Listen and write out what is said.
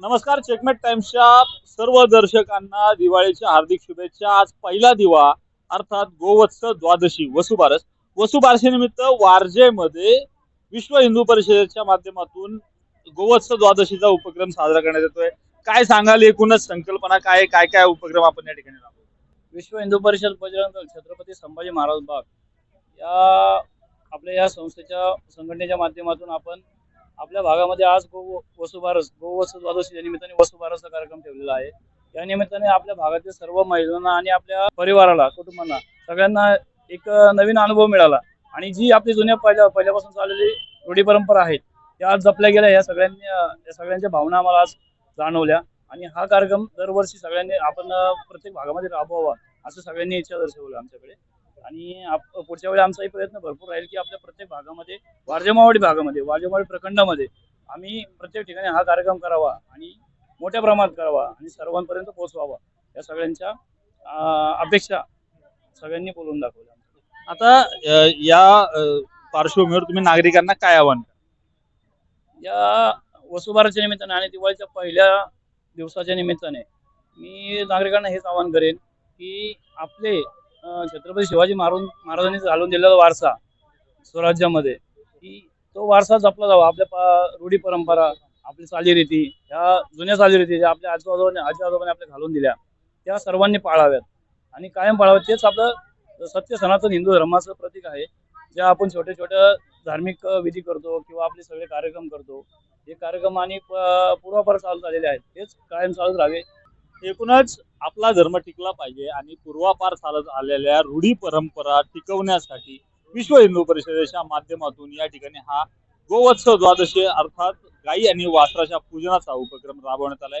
नमस्कार चेकमेट टाइम्सच्या सर्व दर्शकांना दिवाळीच्या हार्दिक शुभेच्छा. आज पहिला दिवा अर्थात गोवत्स द्वादशी वसुबारस वसुबारशीनिमित्त वारजेमध्ये विश्व हिंदू परिषदेच्या माध्यमातून गोवत्स द्वादशीचा उपक्रम साजरा करण्यात येतोय. काय सांगाल एकूणच संकल्पना काय काय काय उपक्रम आपण या ठिकाणी राबवतो विश्व हिंदू परिषद बजरंग दल छत्रपती संभाजी महाराज बाग. या आपल्या या संस्थेच्या संघटनेच्या माध्यमातून आपण आपल्या भागामध्ये आज गो वसुबारस गो वसुद्वादशीच्या निमित्ताने वसुबारसचा कार्यक्रम ठेवलेला आहे. या निमित्ताने आपल्या भागातील सर्व महिलांना आणि आपल्या परिवाराला कुटुंबांना सगळ्यांना एक नवीन अनुभव मिळाला. आणि जी आपली जुन्या पहिल्या पहिल्यापासून चाललेली रूढी परंपरा आहेत त्या आज जपल्या गेल्या या सगळ्यांनी या सगळ्यांच्या भावना आम्हाला आज जाणवल्या. आणि हा कार्यक्रम दरवर्षी सगळ्यांनी आपण प्रत्येक भागामध्ये राबवावा असं सगळ्यांनी इच्छा दर्शवलं आमच्याकडे. आणि आप- पुढच्या वेळी आमचाही प्रयत्न भरपूर राहील की आपल्या प्रत्येक भागामध्ये वारजेमावडी भागामध्ये वारजेमावडी प्रखंडामध्ये आम्ही प्रत्येक ठिकाणी हा कार्यक्रम करावा आणि मोठ्या प्रमाणात करावा आणि सर्वांपर्यंत पोहोचवावा या सगळ्यांच्या अपेक्षा सगळ्यांनी बोलून दाखवल्या आता या पार्श्वभूमीवर तुम्ही नागरिकांना काय आव्हान? या वसुबारच्या निमित्ताने आणि दिवाळीच्या पहिल्या दिवसाच्या निमित्ताने मी नागरिकांना हेच आवाहन करेन की आपले छत्रपती शिवाजी महाराज महाराजांनी घालून दिलेला वारसा स्वराज्यामध्ये की तो वारसा जपला जावा. आपल्या पा- रूढी परंपरा आपली चालीरीती ह्या जुन्या चालीरीती ज्या आपल्या आजोबाने आजी आजोबाने आपल्या घालून दिल्या त्या सर्वांनी पाळाव्यात. आणि कायम पाळाव्यात तेच आपलं सत्य सनातन हिंदू धर्माचं प्रतीक आहे. ज्या आपण छोट्या छोट्या धार्मिक विधी करतो किंवा आपले सगळे कार्यक्रम करतो हे कार्यक्रम आणि पूर्वापार चालू झालेले आहेत तेच कायम चालूच राहावे. एकूणच आपला धर्म टिकला पाहिजे आणि पूर्वापार चालत आलेल्या रूढी परंपरा टिकवण्यासाठी विश्व हिंदू परिषदेच्या माध्यमातून या ठिकाणी हा गोवत्स द्वादशी अर्थात गायी आणि वासराच्या पूजनाचा उपक्रम राबवण्यात आलाय.